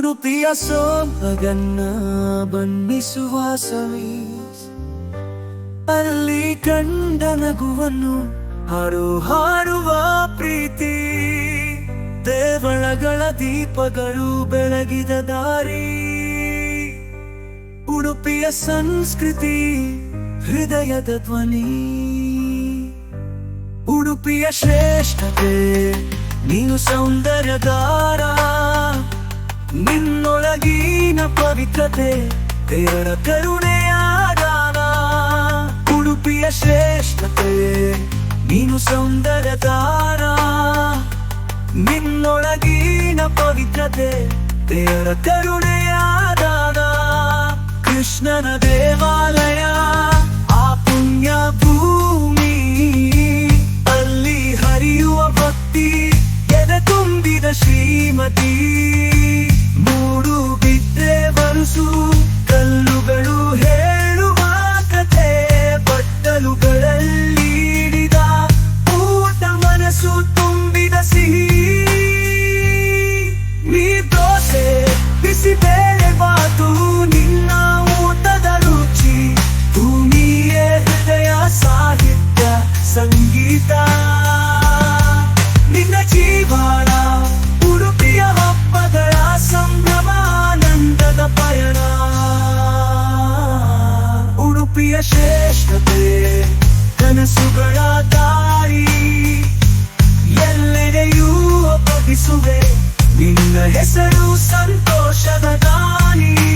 ಉಡುಪಿಯ ಸೋಮಗನ್ನ ಬಣ್ಣಿಸುವ ಸವಿ ಅಲ್ಲಿ ಕಂಡ ನಗುವನ್ನು ಹಾಡು ಹಾರುವ ಪ್ರೀತಿ. ದೇವಳಗಳ ದೀಪಗಳು ಬೆಳಗಿದ ದಾರಿ. ಉಡುಪಿಯ ಸಂಸ್ಕೃತಿ ಹೃದಯದ ಧ್ವನಿ. ಉಡುಪಿಯ ಶ್ರೇಷ್ಠತೆ, ನೀನು ಸೌಂದರ್ಯದಾರ. ನಿನ್ನೊಳಗಿನ ಪವಿತ್ರತೆ ದೇವರ ಕರುಣೆಯ ಉಡುಪಿಯ ಶ್ರೇಷ್ಠತೆ ನೀನು ಸೌಂದರ್ಯದಾರ ನಿನ್ನೊಳಗಿನ ಪವಿತ್ರತೆ ದೇವರ ಕರುಣೆಯ ಮನಸ್ಸು ತುಂಬಿದ ಸಿಹಿ. ನೀ ದೋಸೆ ಬಿಸಿಬೇಳೆ ಬಾತು, ನಿನ್ನ ಊಟದ ರುಚಿ, ಭೂಮಿಯೇ ಹೃದಯ ಸಾಹಿತ್ಯ, ಸಂಗೀತ. ನಿನ್ನ ಜೀವನ ಉಡುಪಿಯ ಹಬ್ಬಗಳ ಸಂಭ್ರಮ ಪಯಣ. ಉಡುಪಿಯ ಶೇ ಹೆಸರು ಸಂತೋಷದ ದಾನಿ.